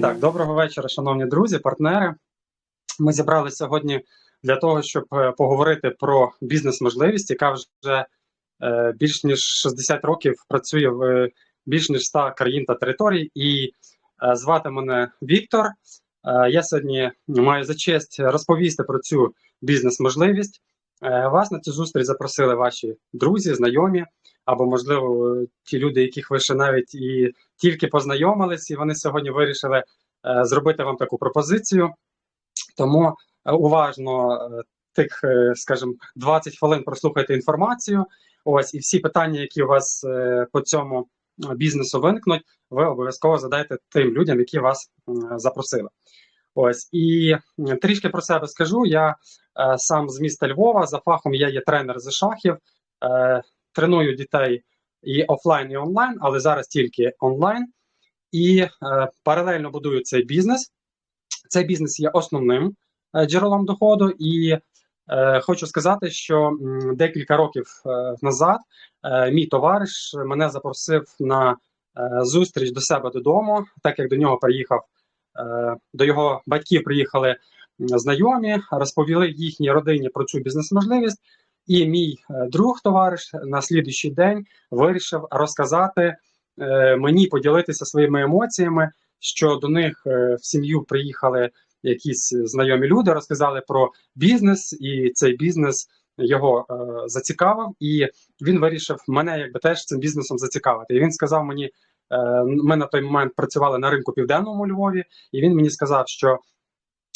так, доброго вечора, шановні друзі, партнери. Ми зібралися сьогодні для того, щоб е, поговорити про бізнес-можливість, яка вже е, більш ніж 60 років працює в е, більш ніж 100 країн та територій. І звати мене Віктор. Я сьогодні маю за честь розповісти про цю бізнес-можливість. Е, вас на цю зустріч запросили ваші друзі, знайомі, або, можливо, ті люди, яких ви ще навіть і тільки познайомились, і вони сьогодні вирішили е, зробити вам таку пропозицію. Тому е, уважно е, тих, е, скажімо, 20 хвилин прослухайте інформацію. Ось і всі питання, які у вас е, по цьому е, бізнесу виникнуть, ви обов'язково задайте тим людям, які вас запросили. Ось і трішки про себе скажу. Я е, сам з міста Львова. За фахом я є тренер з шахів, е, треную дітей і офлайн, і онлайн, але зараз тільки онлайн. І е, паралельно будую цей бізнес. Цей бізнес є основним е, джерелом доходу, і е, хочу сказати, що декілька років е, назад е, мій товариш мене запросив на е, зустріч до себе додому, так як до нього приїхав, е, до його батьків приїхали знайомі, розповіли їхній родині про цю бізнес-можливість. І мій е, друг, товариш, на слідуючий день вирішив розказати е, мені, поділитися своїми емоціями, що до них е, в сім'ю приїхали якісь знайомі люди, розказали про бізнес, і цей бізнес його зацікавив, і він вирішив мене якби теж цим бізнесом зацікавити. І він сказав мені: ми на той момент працювали на ринку південному Львові, і він мені сказав, що.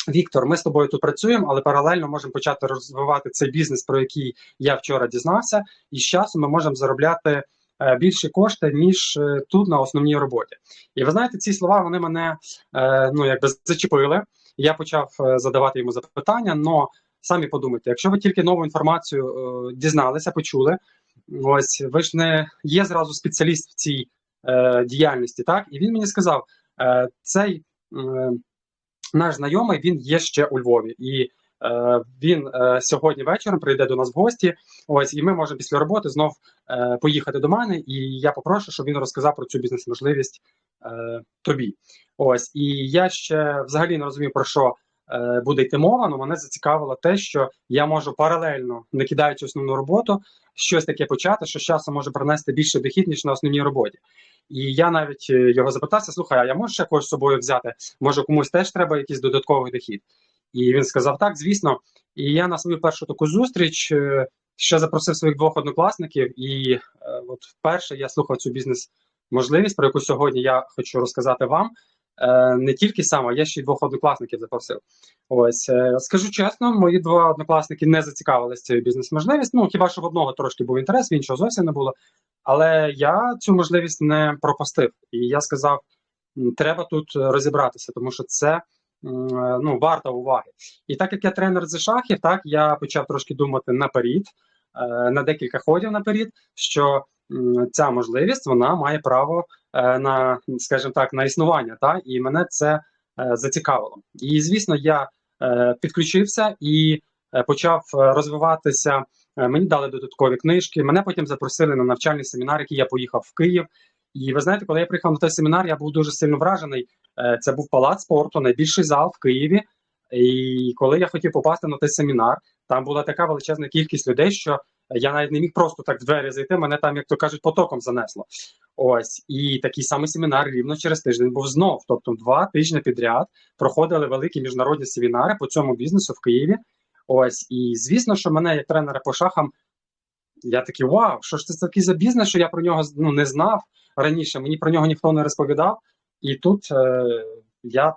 Віктор, ми з тобою тут працюємо, але паралельно можемо почати розвивати цей бізнес, про який я вчора дізнався, і з часом ми можемо заробляти е, більші кошти ніж е, тут на основній роботі. І ви знаєте, ці слова вони мене е, ну якби зачепили. Я почав задавати йому запитання. але самі подумайте, якщо ви тільки нову інформацію дізналися, почули, ось ви ж не є зразу спеціаліст в цій діяльності, так і він мені сказав, цей. Наш знайомий він є ще у Львові, і е, він е, сьогодні вечором прийде до нас в гості. Ось і ми можемо після роботи знов е, поїхати до мене. І я попрошу, щоб він розказав про цю бізнес-можливість е, тобі. Ось і я ще взагалі не розумію про що. Е, Буде йти мова, але мене зацікавило те, що я можу паралельно, не кидаючи основну роботу, щось таке почати, що з часом може принести більше дохід, ніж на основній роботі. І я навіть е, його запитався: слухай, а я можу ще когось з собою взяти? Може, комусь теж треба якийсь додатковий дохід? І він сказав: так, звісно. І я на свою першу таку зустріч е, ще запросив своїх двох однокласників. І от вперше я слухав цю бізнес-можливість, про яку сьогодні я хочу розказати вам. Е, Не тільки сам, а я ще й двох однокласників запросив. Ось е, скажу чесно, мої два однокласники не зацікавилися цією бізнес-можливістю. Ну хіба що в одного трошки був інтерес, в іншого зовсім не було. Але я цю можливість не пропустив. І я сказав: треба тут розібратися, тому що це е, ну, варто уваги. І так як я тренер з шахів, так я почав трошки думати наперед, на декілька ходів наперед, що ця можливість вона має право е, на, скажімо так, на існування. Так? І мене це е, зацікавило. І звісно, я е, підключився і почав розвиватися. Мені дали додаткові книжки. Мене потім запросили на навчальний семінар, який я поїхав в Київ. І ви знаєте, коли я приїхав на той семінар, я був дуже сильно вражений. Це був палац спорту, найбільший зал в Києві. І коли я хотів попасти на той семінар, там була така величезна кількість людей, що я навіть не міг просто так в двері зайти. Мене там, як то кажуть, потоком занесло. Ось і такий самий семінар рівно через тиждень був знов. Тобто, два тижні підряд проходили великі міжнародні семінари по цьому бізнесу в Києві. Ось і звісно, що мене як тренера по шахам. Я такий вау, що ж це такий за бізнес, що я про нього ну, не знав раніше. Мені про нього ніхто не розповідав. І тут е, я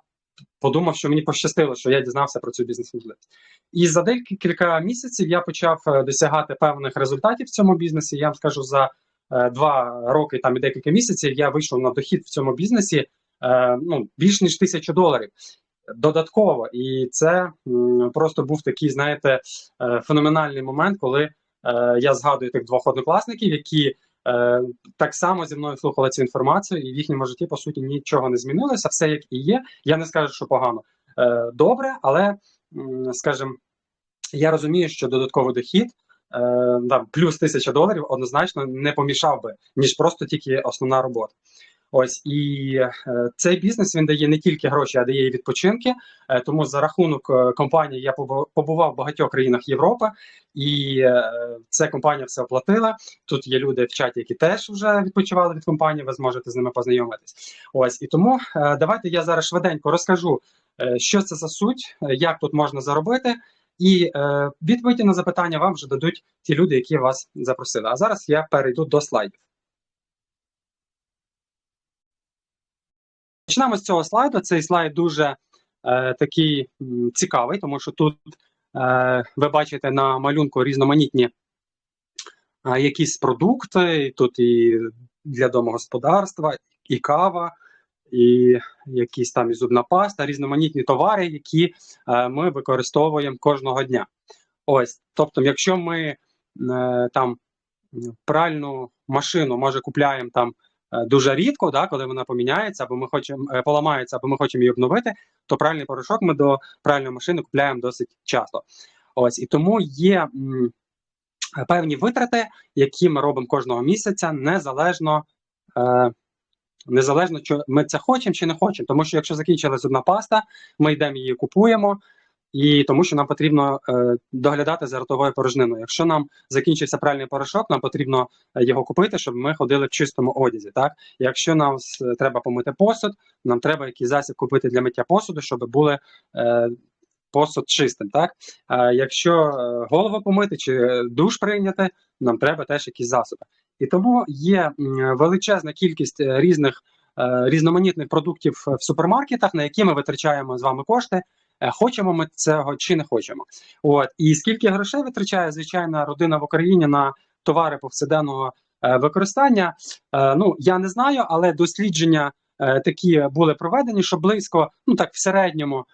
подумав, що мені пощастило, що я дізнався про цю бізнес-можливість. І за декілька місяців я почав е, досягати певних результатів в цьому бізнесі. Я вам скажу, за е, два роки там і декілька місяців я вийшов на дохід в цьому бізнесі е, ну, більш ніж тисячу доларів. Додатково, і це просто був такий, знаєте, феноменальний момент, коли я згадую тих двох однокласників, які так само зі мною слухали цю інформацію, і в їхньому житті по суті нічого не змінилося. Все як і є. Я не скажу, що погано е, добре, але скажімо, я розумію, що додатковий дохід. Е, плюс тисяча доларів однозначно не помішав би, ніж просто тільки основна робота. Ось і е, цей бізнес він дає не тільки гроші, а дає і відпочинки. Е, тому за рахунок е, компанії я побував в багатьох країнах Європи, і ця компанія все оплатила. Тут є люди в чаті, які теж вже відпочивали від компанії. Ви зможете з ними познайомитись. Ось і тому давайте я зараз швиденько розкажу, що це за суть, як тут можна заробити. І е, відповіді на запитання вам вже дадуть ті люди, які вас запросили. А зараз я перейду до слайдів. Почнемо з цього слайду. Цей слайд дуже е, такий цікавий, тому що тут е, ви бачите на малюнку різноманітні е, якісь продукти. Тут і для домогосподарства, і кава, і якісь там і зубна паста, різноманітні товари, які е, ми використовуємо кожного дня. Ось, тобто, якщо ми е, там пральну машину може купляємо там дуже рідко, да, коли вона поміняється, або ми хочемо е, поламається, або ми хочемо її обновити, то пральний порошок ми до пральної машини купляємо досить часто. Ось і тому є м, певні витрати, які ми робимо кожного місяця, незалежно. Е, Незалежно, чи ми це хочемо чи не хочемо, тому що якщо закінчилась одна паста, ми йдемо її купуємо, і тому що нам потрібно е, доглядати за ротовою порожниною. Якщо нам закінчився пральний порошок, нам потрібно е, його купити, щоб ми ходили в чистому одязі. Так, якщо нам треба помити посуд, нам треба якийсь засіб купити для миття посуду, щоб були е, посуд чистим. Так, е, якщо голову помити чи душ прийняти, нам треба теж якісь засоби. І тому є величезна кількість різних різноманітних продуктів в супермаркетах, на які ми витрачаємо з вами кошти. Е, Хочемо ми цього чи не хочемо. От і скільки грошей витрачає звичайна родина в Україні на товари повсякденного е, використання? Е, ну я не знаю, але дослідження такі були проведені, що близько, ну так в середньому,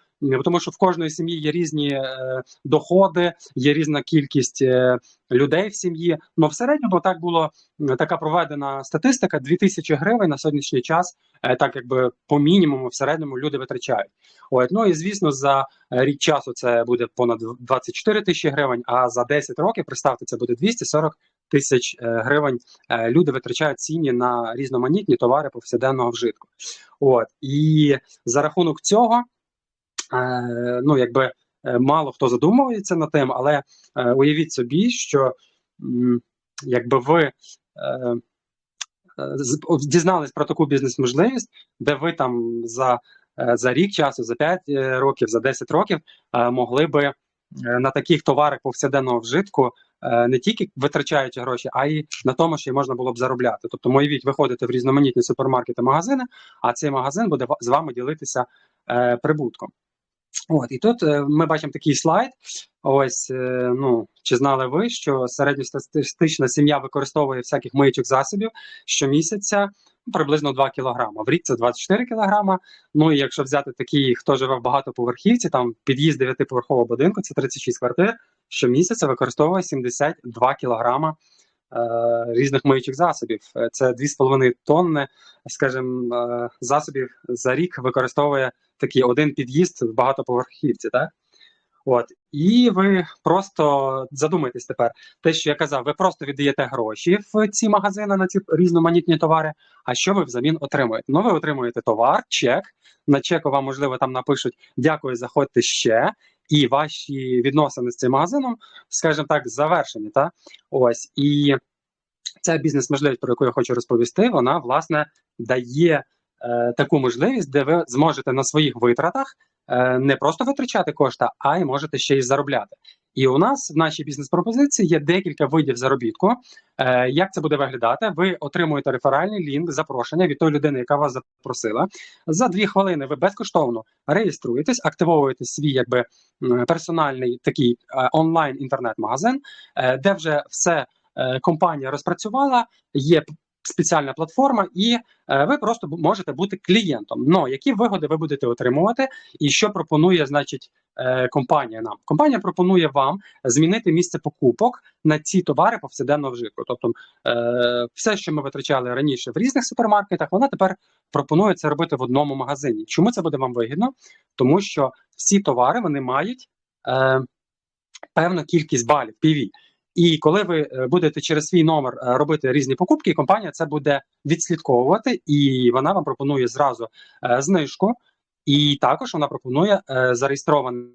тому що в кожної сім'ї є різні е, доходи, є різна кількість е, людей в сім'ї. Ну в середньому так було така проведена статистика: 2000 гривень на сьогоднішній час, е, так якби по мінімуму в середньому люди витрачають. От, ну і звісно, за е, рік часу це буде понад 24 тисячі гривень, а за 10 років, представте, це буде 240 тисяч е, гривень. Е, Люди витрачають ціні на різноманітні товари повсякденного вжитку. От і за рахунок цього, е, ну якби е, мало хто задумується над тим, але е, уявіть собі, що якби ви. Е, е, дізнались про таку бізнес-можливість, де ви там за, е, за рік часу, за 5 е, років, за 10 років е, могли би е, на таких товарах повсякденного вжитку е, не тільки витрачаючи гроші, а й на тому, що й можна було б заробляти. Тобто, уявіть, ви ходите в різноманітні супермаркети, магазини, а цей магазин буде з вами ділитися е, прибутком. От і тут е, ми бачимо такий слайд. Ось е, ну чи знали ви, що середньостатистична сім'я використовує всяких миючих засобів щомісяця ну, приблизно 2 кілограма. В рік це 24 кілограма. Ну і якщо взяти такі, хто живе в багатоповерхівці, там під'їзд дев'ятиповерхового будинку, це 36 квартир. Щомісяця використовує 72 кілограма е, різних миючих засобів. Е, Це 2,5 тонни, скажімо, е, засобів за рік використовує такий один під'їзд в багатоповерхівці, так? От, і ви просто задумайтесь тепер, те, що я казав, ви просто віддаєте гроші в ці магазини на ці різноманітні товари. А що ви взамін отримуєте? Ну, ви отримуєте товар, чек. На чеку вам, можливо, там напишуть дякую, заходьте ще. І ваші відносини з цим магазином, скажімо так, завершені. Та? Ось і ця бізнес-можливість, про яку я хочу розповісти, вона власне дає таку можливість, де ви зможете на своїх витратах е, не просто витрачати кошти, а й можете ще й заробляти. І у нас в нашій бізнес-пропозиції є декілька видів заробітку. Е, як це буде виглядати? Ви отримуєте реферальний лінк, запрошення від тої людини, яка вас запросила. За дві хвилини ви безкоштовно реєструєтесь, активовуєте свій якби персональний такий е, онлайн інтернет-магазин, е, де вже все е, компанія розпрацювала, є спеціальна платформа, і е, ви просто можете бути клієнтом. Ну які вигоди ви будете отримувати, і що пропонує, значить, е, компанія нам? Компанія пропонує вам змінити місце покупок на ці товари повсякденного вжитку. Тобто, е, все, що ми витрачали раніше в різних супермаркетах, вона тепер пропонує це робити в одному магазині. Чому це буде вам вигідно? Тому що всі товари вони мають певну кількість балів PV. І коли ви е, будете через свій номер е, робити різні покупки, компанія це буде відслідковувати, і вона вам пропонує зразу е, знижку. І також вона пропонує зареєстрованим,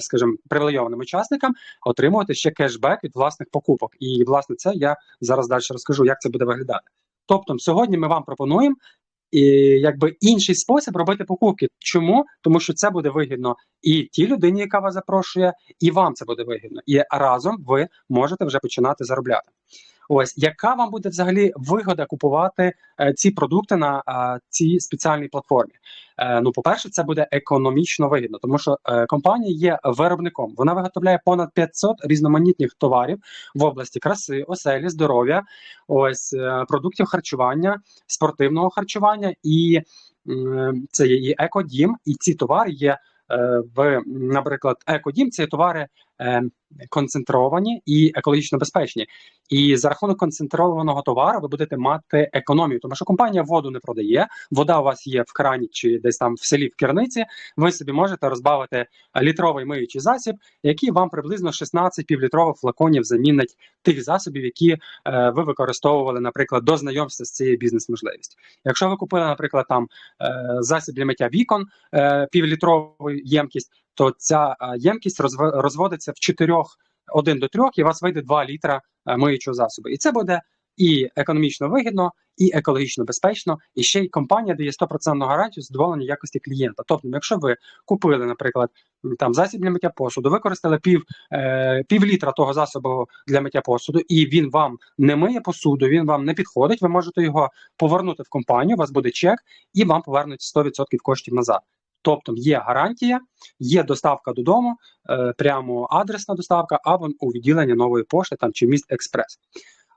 скажімо, привілейованим учасникам отримувати ще кешбек від власних покупок. І власне це я зараз далі розкажу, як це буде виглядати. Тобто, сьогодні ми вам пропонуємо і, якби інший спосіб робити покупки. Чому? Тому що це буде вигідно і тій людині, яка вас запрошує, і вам це буде вигідно. І разом ви можете вже починати заробляти. Ось яка вам буде взагалі вигода купувати е, ці продукти на е, цій спеціальній платформі? Е, ну, по-перше, це буде економічно вигідно, тому що е, компанія є виробником. Вона виготовляє понад 500 різноманітних товарів в області краси, оселі, здоров'я, ось е, продуктів харчування, спортивного харчування, і м, це є і екодім, і ці товари є. е, В, наприклад, екодім це товари е, концентровані і екологічно безпечні. І за рахунок концентрованого товару ви будете мати економію, тому що компанія воду не продає. Вода у вас є в крані чи десь там в селі в керниці. Ви собі можете розбавити літровий миючий засіб, який вам приблизно 16 півлітрових флаконів замінить тих засобів, які е, ви використовували, наприклад, до знайомства з цією бізнес-можливістю. Якщо ви купили, наприклад, там е, засіб для миття вікон е, півлітрову ємкість, то ця е, ємкість розв- розводиться в чотирьох один до трьох, і у вас вийде 2 літра е, миючого засобу. І це буде і економічно вигідно, і екологічно безпечно, і ще й компанія дає 100% гарантію задоволення якості клієнта. Тобто, якщо ви купили, наприклад, там засіб для миття посуду, використали пів, е, пів літра того засобу для миття посуду, і він вам не миє посуду, він вам не підходить, ви можете його повернути в компанію, у вас буде чек, і вам повернуть 100% коштів назад. Тобто є гарантія, є доставка додому, е, прямо адресна доставка або у відділення нової пошти там чи міст експрес.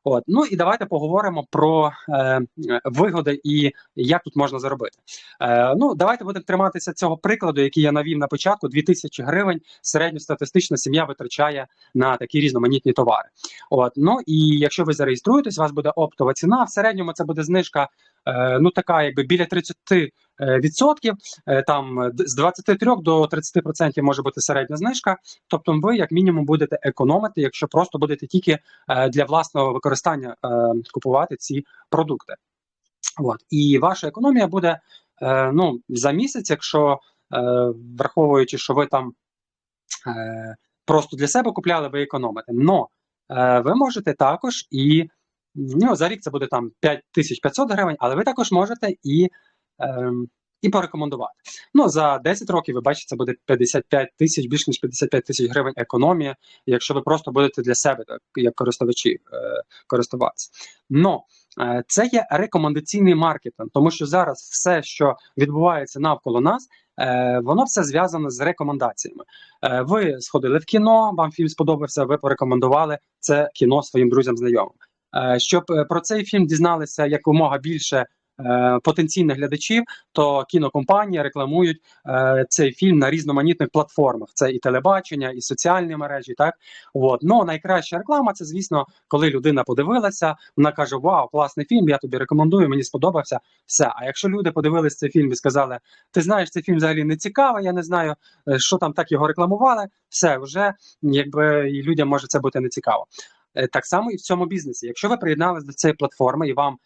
От ну і давайте поговоримо про е, вигоди і як тут можна заробити. Е, ну давайте будемо триматися цього прикладу, який я навів на початку. 2000 гривень середньостатистична сім'я витрачає на такі різноманітні товари. От ну і якщо ви зареєструєтесь, у вас буде оптова ціна. В середньому це буде знижка. е, Ну, така, якби біля 30 е, відсотків, Е, там е, з 23 до 30% може бути середня знижка. Тобто, ви як мінімум будете економити, якщо просто будете тільки е, для власного використання е, купувати ці продукти. От. І ваша економія буде е, ну, за місяць, якщо е, враховуючи, що ви там е, просто для себе купляли, ви економите. Но е, ви можете також і ну, за рік це буде там 5500 гривень, але ви також можете і. Е, і порекомендувати. Ну за 10 років ви бачите, це буде 55 тисяч, більш ніж 55 тисяч гривень економія, якщо ви просто будете для себе, так як користувачі, е, користуватися. Но е, це є рекомендаційний маркетинг, тому що зараз все, що відбувається навколо нас, е, воно все зв'язане з рекомендаціями. Ви сходили в кіно, вам фільм сподобався, ви порекомендували це кіно своїм друзям, знайомим. Щоб про цей фільм дізналися якомога більше потенційних глядачів, то кінокомпанії рекламують е, цей фільм на різноманітних платформах. Це і телебачення, і соціальні мережі. Так от ну найкраща реклама це, звісно, коли людина подивилася, вона каже: Вау, класний фільм! Я тобі рекомендую, мені сподобався. Все. А якщо люди подивилися цей фільм і сказали, ти знаєш, цей фільм взагалі не цікавий, я не знаю, е, що там так його рекламували. Все вже якби і людям може це бути не цікаво. Е, Так само і в цьому бізнесі. Якщо ви приєдналися до цієї платформи і вам е,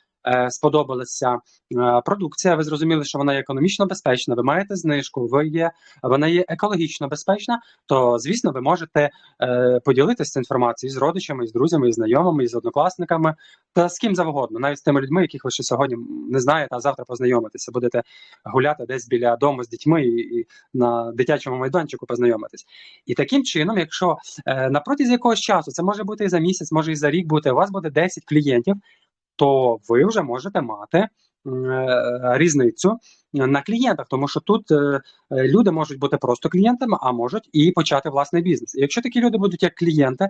сподобалася е, продукція, ви зрозуміли, що вона є економічно безпечна, ви маєте знижку, ви є, вона є екологічно безпечна, то звісно, ви можете е, поділитися цією інформацією з родичами, з друзями, з знайомими, з однокласниками та з ким завгодно, навіть з тими людьми, яких ви ще сьогодні не знаєте, а завтра познайомитися. Будете гуляти десь біля дому з дітьми і, і на дитячому майданчику познайомитись. І таким чином, якщо е, на протязі якогось часу, це може бути і за місяць, може і за рік бути, у вас буде 10 клієнтів, то ви вже можете мати е, різницю на клієнтах, тому що тут е, е, люди можуть бути просто клієнтами, а можуть і почати власний бізнес. І якщо такі люди будуть як клієнти,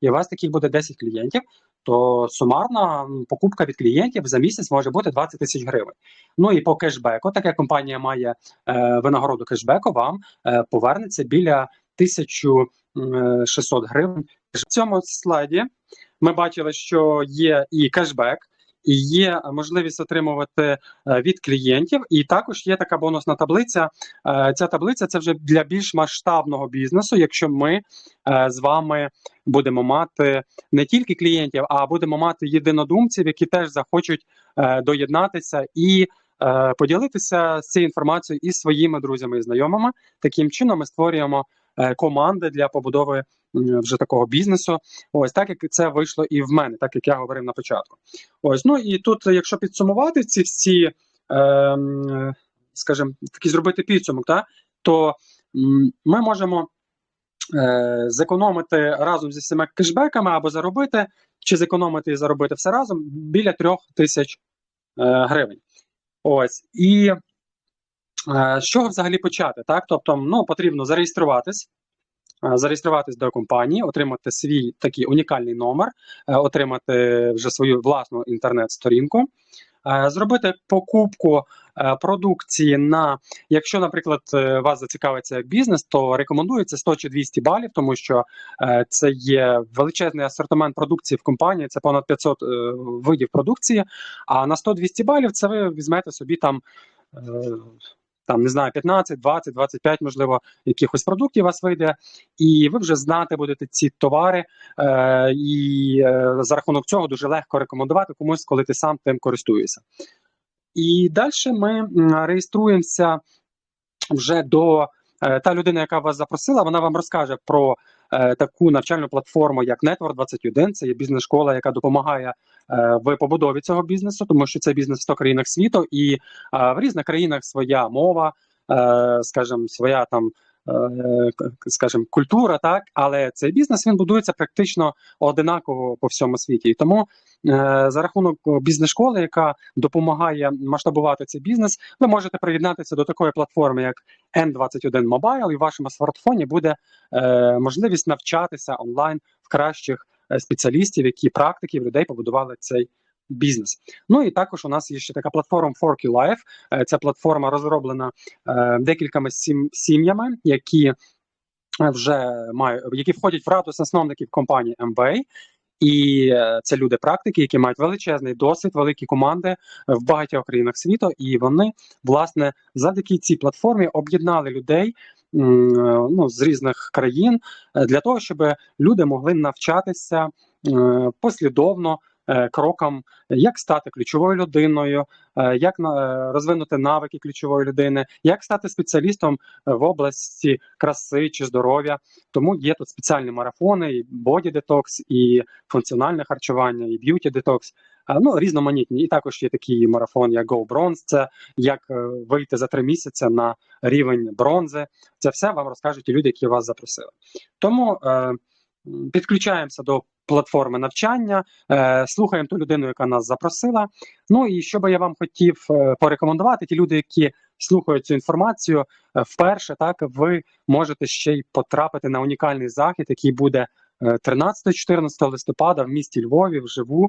і у вас таких буде 10 клієнтів, то сумарна покупка від клієнтів за місяць може бути 20 тисяч гривень. Ну і по кешбеку, так компанія має е, винагороду кешбеку, вам е, повернеться біля 1600 гривень. В цьому слайді ми бачили, що є і кешбек, і є можливість отримувати е, від клієнтів. І також є така бонусна таблиця. Е, Ця таблиця це вже для більш масштабного бізнесу, якщо ми е, з вами будемо мати не тільки клієнтів, а будемо мати єдинодумців, які теж захочуть доєднатися і поділитися з цією інформацією із своїми друзями і знайомими. Таким чином ми створюємо команди для побудови вже такого бізнесу. Ось так як це вийшло і в мене, так як я говорив на початку. Ось ну і тут, якщо підсумувати ці всі, ем, скажімо, такий зробити підсумок, та, то ми можемо е, зекономити разом зі всіма кешбеками або заробити, чи зекономити і заробити все разом біля трьох тисяч е, гривень. Ось і е, з чого взагалі почати? Так, тобто, ну потрібно зареєструватись. е, Зареєструватись до компанії, отримати свій такий унікальний номер, е, отримати вже свою власну інтернет-сторінку, е, зробити покупку е, продукції на, якщо, наприклад, е, вас зацікавиться як бізнес, то рекомендується 100 чи 200 балів, тому що е, це є величезний асортимент продукції в компанії, це понад 500 е, видів продукції. А на 100-200 балів це ви візьмете собі там. Там не знаю, 15, 20, 25, можливо, якихось продуктів вас вийде, і ви вже знати будете ці товари, е, і е, за рахунок цього дуже легко рекомендувати комусь, коли ти сам тим користуєшся. І далі ми реєструємося вже до е, та людина, яка вас запросила, вона вам розкаже про таку навчальну платформу, як Network 21. Це є бізнес-школа, яка допомагає е, в побудові цього бізнесу, тому що це бізнес в 100 країнах світу, і е, в різних країнах своя мова, е, скажімо, своя там. Е, Скажімо, культура, так, але цей бізнес він будується практично одинаково по всьому світі. І тому е, за рахунок бізнес-школи, яка допомагає масштабувати цей бізнес, ви можете приєднатися до такої платформи, як N21 Mobile, і в вашому смартфоні буде е, можливість навчатися онлайн в кращих спеціалістів, які практиків людей побудували цей бізнес. Ну і також у нас є ще така платформа Forky Life. Е, Ця платформа розроблена е, декількома сім, сім'ями, які вже мають, які входять в раду засновників компанії MBA. І е, це люди практики, які мають величезний досвід, великі команди е, в багатьох країнах світу, і вони власне завдяки цій платформі об'єднали людей е, ну, з різних країн е, для того, щоб люди могли навчатися е, послідовно. Е, Крокам, як стати ключовою людиною, е, як е, розвинути навики ключової людини, як стати спеціалістом в області краси чи здоров'я. Тому є тут спеціальні марафони, і боді детокс, і функціональне харчування, і б'юті детокс. Ну, різноманітні. І також є такий марафон, як Go Bronze, це як вийти за три місяці на рівень бронзи. Це все вам розкажуть і люди, які вас запросили. Тому е, підключаємося до платформи навчання, е, слухаємо ту людину, яка нас запросила. Ну і що би я вам хотів е, порекомендувати, ті люди, які слухають цю інформацію, е, вперше так ви можете ще й потрапити на унікальний захід, який буде. е, 13-14 листопада в місті Львові вживу.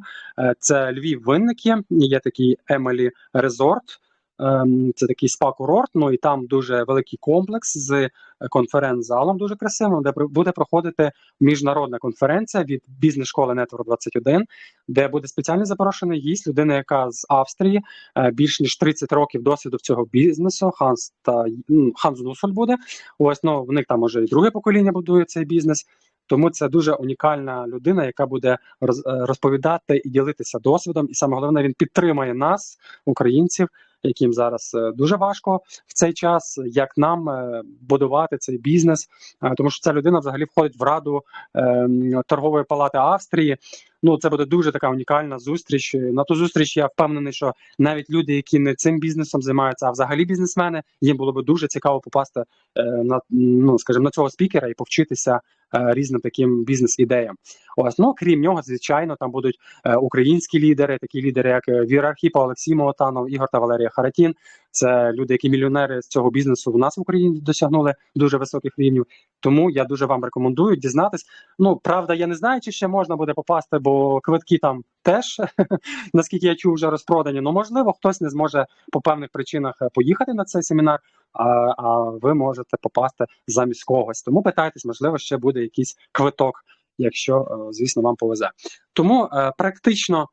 Це Львів Винники. Є такий Емелі Резорт. Ем, Це такий спа-курорт. Ну і там дуже великий комплекс з е, конференц-залом, дуже красивим, де буде проходити міжнародна конференція від бізнес-школи Network 21, де буде спеціально запрошений гість, людина, яка з Австрії е, більш ніж 30 років досвіду цього бізнесу. Ханс та м, Ханс Нусоль буде. Ось ну в них там може і друге покоління будує цей бізнес. Тому це дуже унікальна людина, яка буде е, розповідати і ділитися досвідом. І саме головне, він підтримає нас, українців, яким зараз е, дуже важко в цей час, як нам е, будувати цей бізнес, Е, тому що ця людина взагалі входить в раду е, торгової палати Австрії. Ну, це буде дуже така унікальна зустріч. На ту зустріч я впевнений, що навіть люди, які не цим бізнесом займаються, а взагалі бізнесмени, їм було би дуже цікаво попасти е, на ну, скажімо, на цього спікера і повчитися е, різним таким бізнес-ідеям. Ось ну крім нього, звичайно, там будуть е, українські лідери, такі лідери, як е, Віра Архіпа, Олексій Молотанов, Ігор та Валерія Харатін. Це люди, які мільйонери з цього бізнесу в нас в Україні досягнули дуже високих рівнів. Тому я дуже вам рекомендую дізнатись. Ну правда, я не знаю, чи ще можна буде попасти, бо квитки там теж, наскільки я чув, вже розпродані. Ну можливо, хтось не зможе по певних причинах е, поїхати на цей семінар. А, а ви можете попасти замість когось. Тому питайтесь, можливо, ще буде якийсь квиток, якщо, е, звісно, вам повезе. Тому е, практично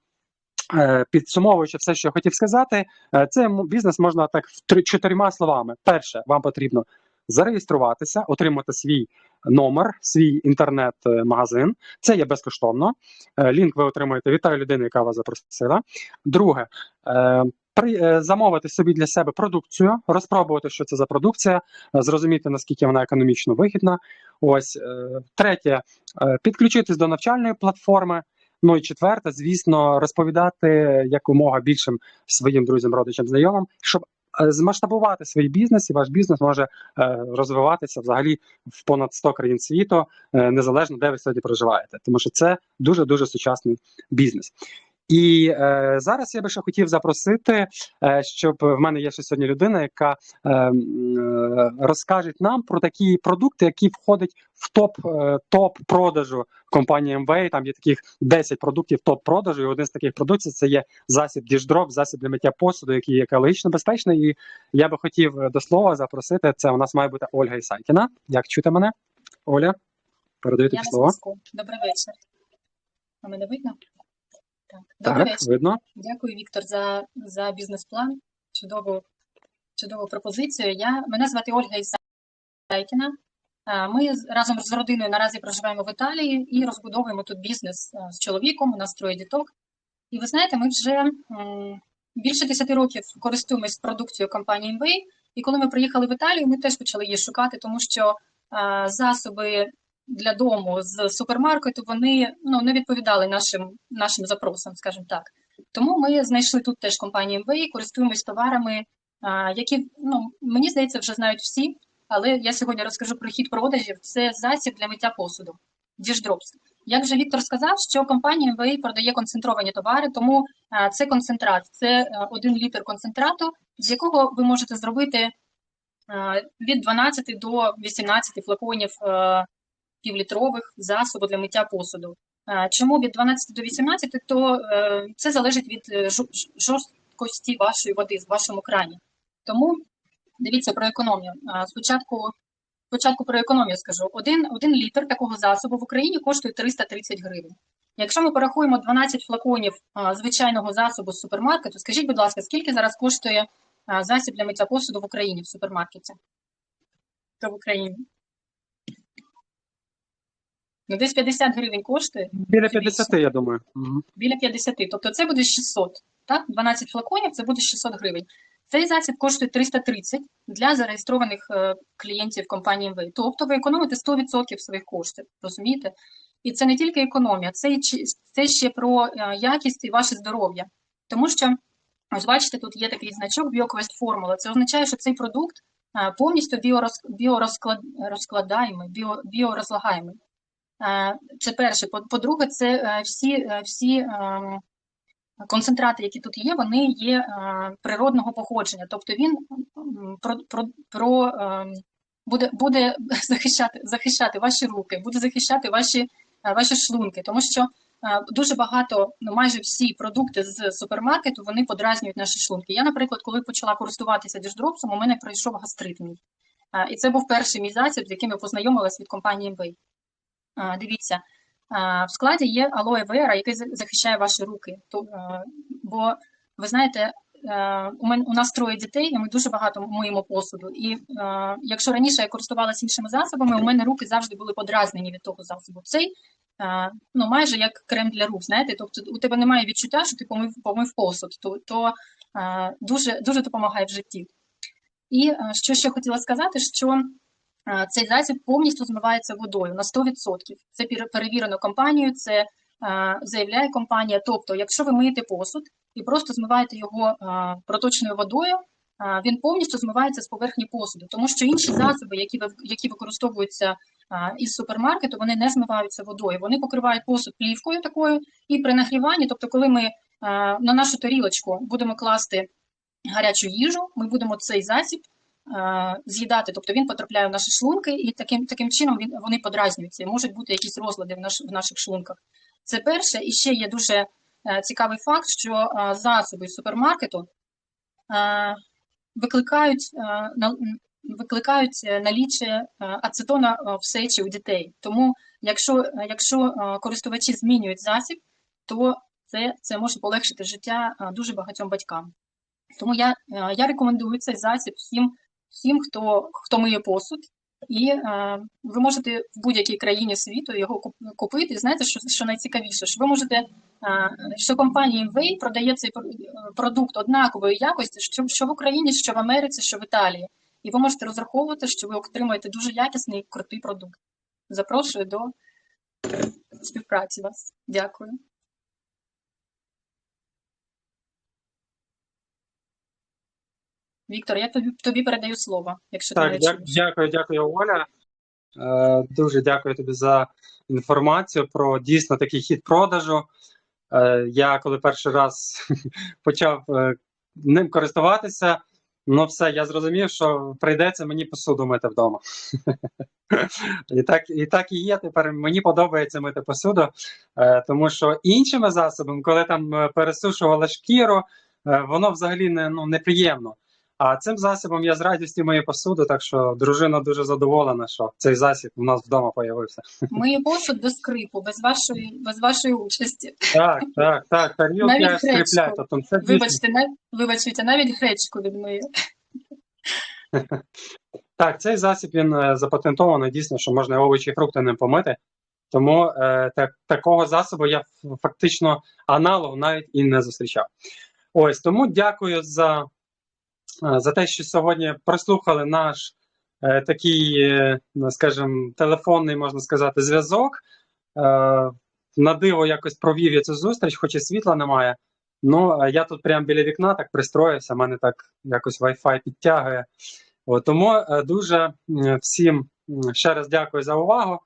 Підсумовуючи все, що я хотів сказати, е, це бізнес можна так в чотирма словами. Перше, вам потрібно зареєструватися, отримати свій номер, свій інтернет-магазин. Це є безкоштовно. Е, Лінк ви отримуєте від тої людини, яка вас запросила. Друге, е, при, е, замовити собі для себе продукцію, розпробувати, що це за продукція, е, зрозуміти наскільки вона економічно вигідна. Ось е, третє, е, підключитись до навчальної платформи. Ну і четверте, звісно, розповідати якомога більшим своїм друзям, родичам, знайомим, щоб е, змасштабувати свій бізнес, і ваш бізнес може е, розвиватися взагалі в понад 100 країн світу, е, незалежно де ви сьогодні проживаєте, тому що це дуже дуже сучасний бізнес. І е, зараз я би ще хотів запросити, е, щоб в мене є ще сьогодні людина, яка е, е, розкаже нам про такі продукти, які входять в топ е, топ продажу компанії MWay. Там є таких 10 продуктів топ продажу. І один з таких продуктів це є засіб діждроп, засіб для миття посуду, який є екологічно безпечний. І я би хотів е, до слова запросити. Це у нас має бути Ольга Ісайкіна. Як чути мене? Оля, передаю тобі слово. Добрий вечір. А мене видно? Так. Так, видно. Дякую, Віктор, за, за бізнес-план. Чудову, чудову пропозицію. Я, мене звати Ольга Ісайкіна. Ми разом з родиною наразі проживаємо в Італії і розбудовуємо тут бізнес з чоловіком. У нас троє діток. І ви знаєте, ми вже більше 10 років користуємось продукцією компанії Inway. І коли ми приїхали в Італію, ми теж почали її шукати, тому що засоби для дому з супермаркету вони ну, не відповідали нашим, нашим запросам, скажімо так. Тому ми знайшли тут теж компанію MWay, користуємось товарами, які ну, мені здається, вже знають всі. Але я сьогодні розкажу про хід продажів. Це засіб для миття посуду. Діждропс. Як вже Віктор сказав, що компанія MWay продає концентровані товари, тому це концентрат, це а, один літр концентрату, з якого ви можете зробити а, від 12 до 18 флаконів а, півлітрових засобу для миття посуду. Чому від 12 до 18, то е, це залежить від е, жорсткості вашої води в вашому крані. Тому дивіться про економію. Спочатку, спочатку про економію скажу. Один, один літр такого засобу в Україні коштує 330 гривень. Якщо ми порахуємо 12 флаконів звичайного засобу з супермаркету, скажіть, будь ласка, скільки зараз коштує засіб для миття посуду в Україні в супермаркеті? То в Україні. Ну, десь 50 гривень коштує, Біля Це 50, я думаю. Мгм. біля 50. Тобто це буде 600. Так? 12 флаконів це буде 600 гривень. Цей засіб коштує 330 для зареєстрованих е, клієнтів компанії MV. Тобто ви економите 100% своїх коштів, розумієте? І це не тільки економія, це, це ще про е, якість і ваше здоров'я. Тому що, ось бачите, тут є такий значок BioQuest формула. Це означає, що цей продукт е, повністю біороз, біорозкладаємий, біорозлагаємий. Е, Це перше. По- По-друге, це е, всі, е, всі ем, концентрати, які тут є, вони є природного походження. Тобто він про, про, про, ем, буде, буде захищати, захищати ваші руки, буде захищати ваші, ваші шлунки, тому що дуже багато, ну майже всі продукти з супермаркету вони подразнюють наші шлунки. Я, наприклад, коли почала користуватися діждропсом, у мене пройшов гастрит мій. І це був перший мій засіб, з яким я познайомилась від компанії MBay. Дивіться, в складі є алоe вера, який захищає ваші руки. Е, бо ви знаєте, е, у нас троє дітей, і ми дуже багато миємо посуду. І е, якщо раніше я користувалася іншими засобами, у мене руки завжди були подразнені від того засобу. Цей ну майже як крем для рук. Знаєте, тобто у тебе немає відчуття, що ти помив помив посуд, то, то дуже дуже допомагає в житті. І що ще хотіла сказати, що цей засіб повністю змивається водою на 100%. Це пер- перевірено компанією, це е, заявляє компанія. Тобто, якщо ви миєте посуд і просто змиваєте його е, проточною водою, е, він повністю змивається з поверхні посуду, тому що інші засоби, які які використовуються е, із супермаркету, вони не змиваються водою. Вони покривають посуд плівкою такою, і при нагріванні, тобто, коли ми е, на нашу тарілочку будемо класти гарячу їжу, ми будемо цей засіб е, з'їдати, тобто він потрапляє в наші шлунки, і таким, таким чином він, вони подразнюються. Можуть бути якісь розлади в, наш, в наших шлунках. Це перше. І ще є дуже е, цікавий факт, що е, засоби супермаркету е, викликають, е, викликають е, наліччя е, ацетона е, в сечі у дітей. Тому, якщо, якщо е, користувачі змінюють засіб, то це, це може полегшити життя е, дуже багатьом батькам. Тому я, е, я рекомендую цей засіб всім, всім хто, хто миє посуд. І е, ви можете в будь-якій країні світу його куп- купити. І знаєте, що, що найцікавіше, що ви можете, е, що компанія Inway продає цей е, продукт однакової якості, що, що в Україні, що в Америці, що в Італії. І ви можете розраховувати, що ви отримаєте дуже якісний крутий продукт. Запрошую до співпраці вас. Дякую. Віктор, я тобі, тобі передаю слово, якщо ти Так, не дя- дякую, дякую, Оля. Е, Дуже дякую тобі за інформацію про дійсно такий хід продажу. Е, Я коли перший раз почав е, ним користуватися, ну все, я зрозумів, що прийдеться мені посуду мити вдома. І так, і так і є. Тепер мені подобається мити посуду, е, тому що іншими засобами, коли там е, пересушували шкіру, е, воно взагалі не, ну, неприємно. А цим засобом я з радістю мию посуду, так що дружина дуже задоволена, що цей засіб у нас вдома з'явився. Миє посуд без скрипу, без вашої, без вашої участі. Так, так, так, тарілки Навіть я гречку. скріпляю. Тобто це Вибачте, нав... вибачте, навіть гречку відмиє. Так, цей засіб він е, запатентований, дійсно, що можна овочі і фрукти ним помити. Тому е, так, такого засобу я фактично аналог навіть і не зустрічав. Ось тому дякую за, за те, що сьогодні прослухали наш е, такий, е, ну, скажімо, телефонний, можна сказати, зв'язок. Е, на диво якось провів я цю зустріч, хоч і світла немає. Ну, я тут прямо біля вікна так пристроївся, мене так якось Wi-Fi підтягує. От, тому дуже всім ще раз дякую за увагу.